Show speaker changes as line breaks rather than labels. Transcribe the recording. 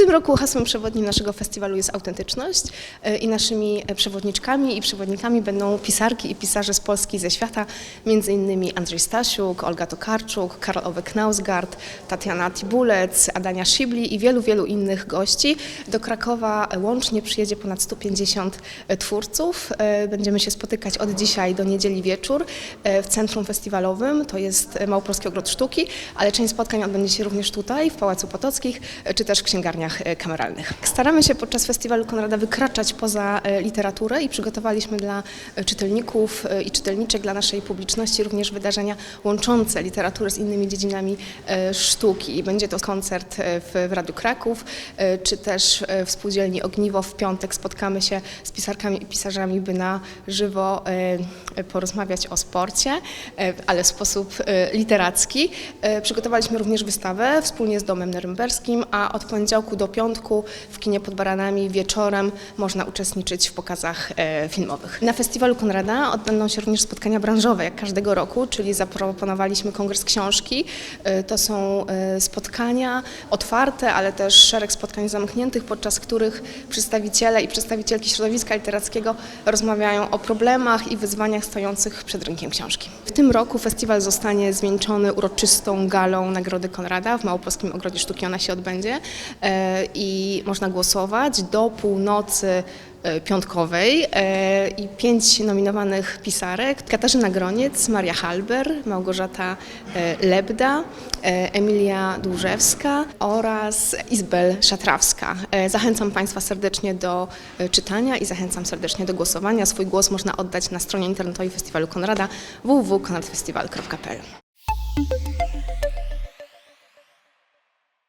tym roku hasłem przewodnim naszego festiwalu jest autentyczność e, i naszymi e, przewodniczkami i przewodnikami będą pisarki i pisarze z Polski i ze świata, między innymi Andrzej Stasiuk, Olga Tokarczuk, Karol Ove Knausgard, Tatiana Tibulec, Adania Szibli i wielu, wielu innych gości. Do Krakowa łącznie przyjedzie ponad 150 twórców. E, Będziemy się spotykać od dzisiaj do niedzieli wieczór w centrum festiwalowym, to jest Małopolski Ogród Sztuki, ale część spotkań odbędzie się również tutaj, w Pałacu Potockich, czy też w księgarniach e, kameralnych. Staramy się podczas festiwalu Konrada wykraczać poza e, literaturę i przygotowaliśmy dla e, czytelników i czytelniczek, dla naszej publiczności również wydarzenia łączące literaturę z innymi dziedzinami sztuki. Będzie to koncert w, Radiu Kraków, czy też w Spółdzielni Ogniwo. W piątek spotkamy się z pisarkami i pisarzami, by na żywo porozmawiać o sporcie, ale w sposób literacki. Przygotowaliśmy również wystawę wspólnie z Domem Norymberskim, a od poniedziałku do piątku w kinie pod Baranami wieczorem można uczestniczyć w pokazach e, filmowych. Na festiwalu Konrada odbędą się również spotkania branżowe, jak każdego roku, czyli zaproponowaliśmy kongres książki. E, To są e, spotkania otwarte, ale też szereg spotkań zamkniętych, podczas których przedstawiciele i przedstawicielki środowiska literackiego rozmawiają o problemach i wyzwaniach stojących przed rynkiem książki. W tym roku festiwal zostanie zwieńczony uroczystą galą Nagrody Konrada w Małopolskim Ogrodzie Sztuki. Ona się odbędzie i można głosować do północy e, piątkowej e, i pięć nominowanych pisarek. Katarzyna Groniec, Maria Halber, Małgorzata e, Lebda, Emilia Dłużewska oraz Izbel Szatrawska. Zachęcam Państwa serdecznie do czytania i zachęcam serdecznie do głosowania. Swój głos można oddać na stronie internetowej Festiwalu Konrada www.konradfestiwal.pl